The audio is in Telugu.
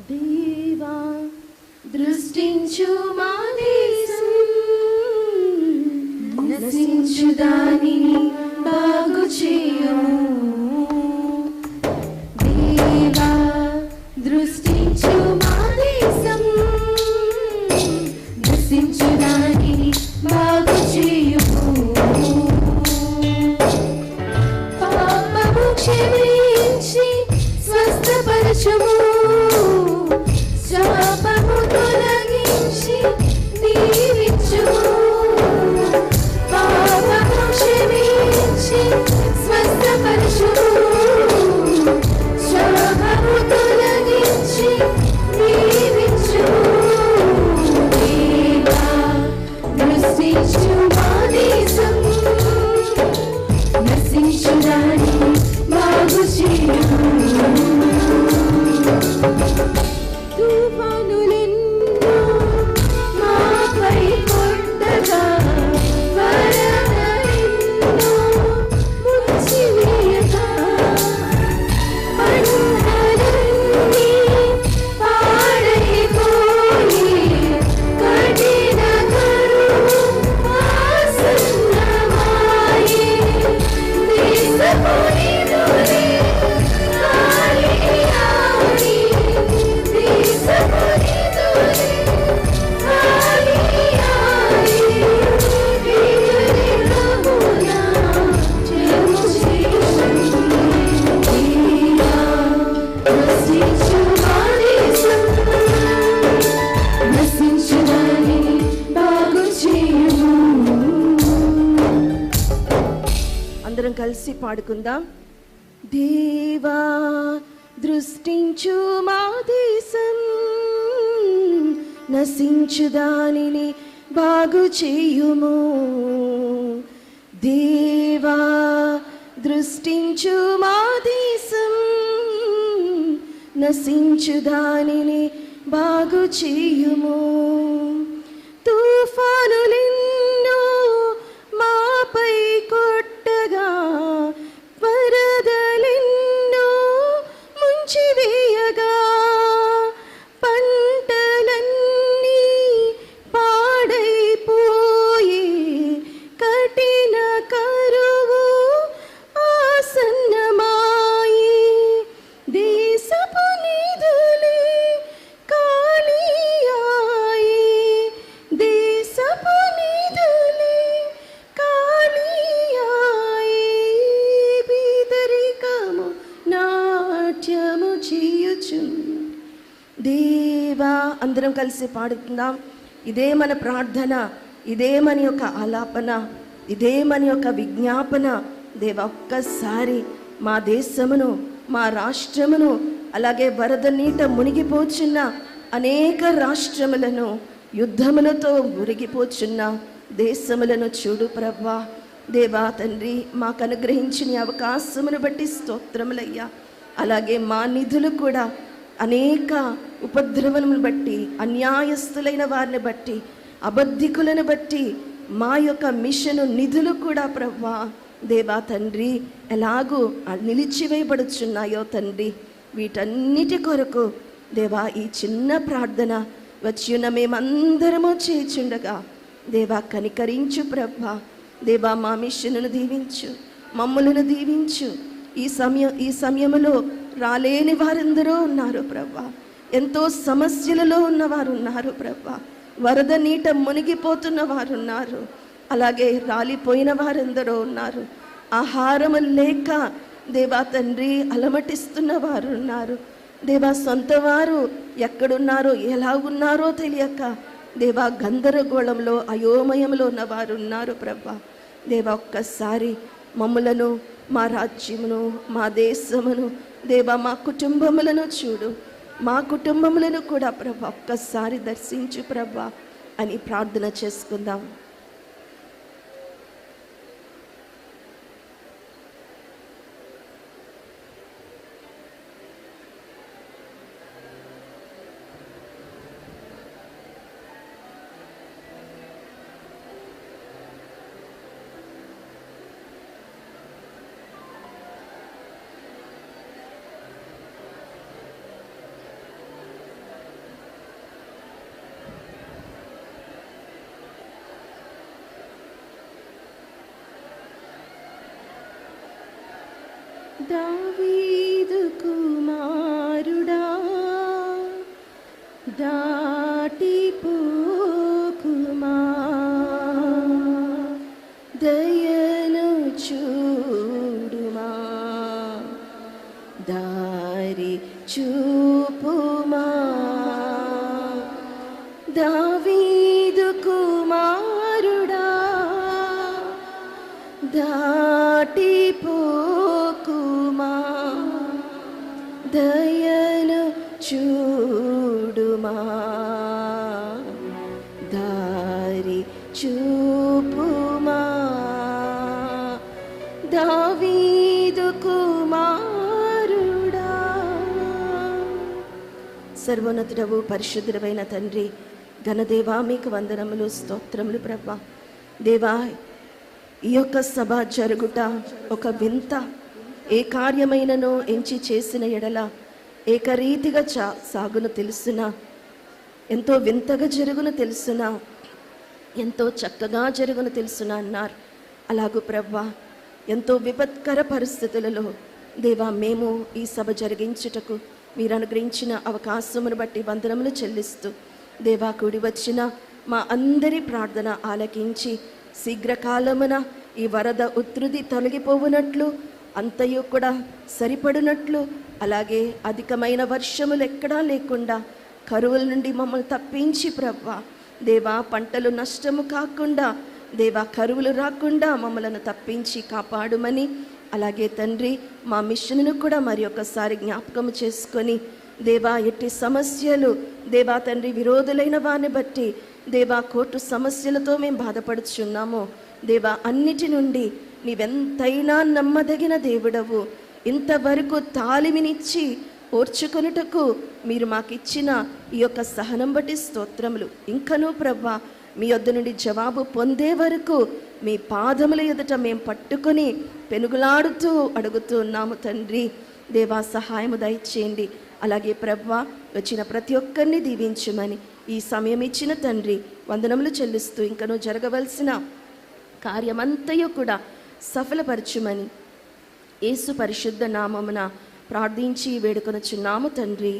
దేవా దృష్టించు మా దేశం? నశించు దానిని బాగు చేయము. దేవా దృష్టించు మా దేశం? నశించు దానిని బాగు చేయము. పాపము క్షమించి క్షమించి కలిసి పాడుకుందాం. దేవా దృష్టించు మా దేశం నశించు దానిని బాగు చేయుము. దేవా దృష్టించు మా దేశం నశించు దానిని బాగు చేయుము. అందరం కలిసి పాడుకుందాం ఇదే మన ప్రార్థన ఇదే మన యొక్క ఆలాపన ఇదే మన యొక్క విజ్ఞాపన. దేవ ఒక్కసారి మా దేశమును మా రాష్ట్రమును అలాగే వరద నీట మునిగిపోచున్న అనేక రాష్ట్రములను యుద్ధములతో మురిగిపోచున్న దేశములను చూడు ప్రభా. దేవా తండ్రి మాకు అనుగ్రహించిన అవకాశమును బట్టి స్తోత్రములయ్యా. అలాగే మా నిధులు కూడా అనేక ఉపద్రవములను బట్టి అన్యాయస్తులైన వారిని బట్టి అబద్ధికులను బట్టి మా యొక్క మిషను నిధులు కూడా ప్రవ్వా. దేవా తండ్రి ఎలాగూ నిలిచివేయబడుచున్నాయో తండ్రి వీటన్నిటి కొరకు దేవా ఈ చిన్న ప్రార్థన వచ్చిన మేమందరము చేచుండగా దేవా కనికరించు ప్రభా దేవా మా మిషన్ను దీవించు మమ్ములను దీవించు. ఈ సమయం ఈ సమయంలో రాలేని వారందరూ ఉన్నారు ప్రభా ఎంతో సమస్యలలో ఉన్నవారు ఉన్నారు ప్రభా వరద నీట మునిగిపోతున్న వారు ఉన్నారు అలాగే రాలిపోయిన వారెందరో ఉన్నారు. ఆహారము లేక దేవా తండ్రి అలమటిస్తున్న వారు ఉన్నారు దేవా సొంత వారు ఎక్కడున్నారో ఎలా ఉన్నారో తెలియక దేవా గందరగోళంలో అయోమయంలో ఉన్నవారు ఉన్నారు ప్రభా దేవా ఒక్కసారి మమ్ములను మా రాజ్యమును మా దేశమును దేవా మా కుటుంబములను చూడు. మా కుటుంబములను కూడా ప్రభా ఒక్కసారి దర్శించు ప్రభా అని ప్రార్థన చేసుకుందాం. దావీదు కుమారుడా దాటిపోకుమా దయను దారి చూపుమా? దావీదు కుమారుడా. సర్వోన్నతుడవు పరిశుద్ధమైన తండ్రి ఘనదేవా మీకు వందనములు స్తోత్రములు ప్రభా. దేవా ఈ యొక్క సభ జరుగుట ఒక వింత ఏ కార్యమైనను ఎంచి చేసిన ఎడల ఏకరీతిగా చా సాగును తెలుసునా? ఎంతో వింతగా జరుగును తెలుసునా? ఎంతో చక్కగా జరుగును తెలుసునా అన్నారు. అలాగూ ప్రవ్వా ఎంతో విపత్కర పరిస్థితులలో దేవా మేము ఈ సభ జరిగించుటకు మీరు అనుగ్రహించిన అవకాశమును బట్టి వందనములు చెల్లిస్తూ దేవా కూడి వచ్చిన మా అందరి ప్రార్థన ఆలకించి శీఘ్రకాలమున ఈ వరద ఉధృతి తొలగిపోవునట్లు అంతయు కూడా సరిపడినట్లు అలాగే అధికమైన వర్షములు ఎక్కడా లేకుండా కరువుల నుండి మమ్మల్ని తప్పించి ప్రవ్వా దేవా పంటలు నష్టము కాకుండా దేవా కరువులు రాకుండా మమ్మలను తప్పించి కాపాడుమని. అలాగే తండ్రి మా మిషన్ను కూడా మరి ఒకసారి జ్ఞాపకం చేసుకొని దేవా ఎట్టి సమస్యలు దేవా తండ్రి విరోధులైన వారిని బట్టి దేవా కోర్టు సమస్యలతో మేము బాధపడుచున్నాము. దేవా అన్నిటి నుండి నీవెంతైనా నమ్మదగిన దేవుడవు. ఇంతవరకు తాలిమినిచ్చి ఓర్చుకొనుటకు మీరు మాకిచ్చిన ఈ యొక్క సహనం బట్టి స్తోత్రములు. ఇంకనూ ప్రభా మీ వద్ద నుండి జవాబు పొందే వరకు మీ పాదముల ఎదుట మేము పట్టుకొని పెనుగులాడుతూ అడుగుతూ ఉన్నాము తండ్రి. దేవా సహాయము దయచేయండి. అలాగే ప్రవ్వా వచ్చిన ప్రతి ఒక్కరిని దీవించమని ఈ సమయం ఇచ్చిన తండ్రి వందనములు చెల్లిస్తూ ఇంకనూ జరగవలసిన కార్యమంతయు కూడా సఫలపరచుమని యేసు పరిశుద్ధ నామమున ప్రార్థించి వేడుకొనొచ్చున్నాము తండ్రి.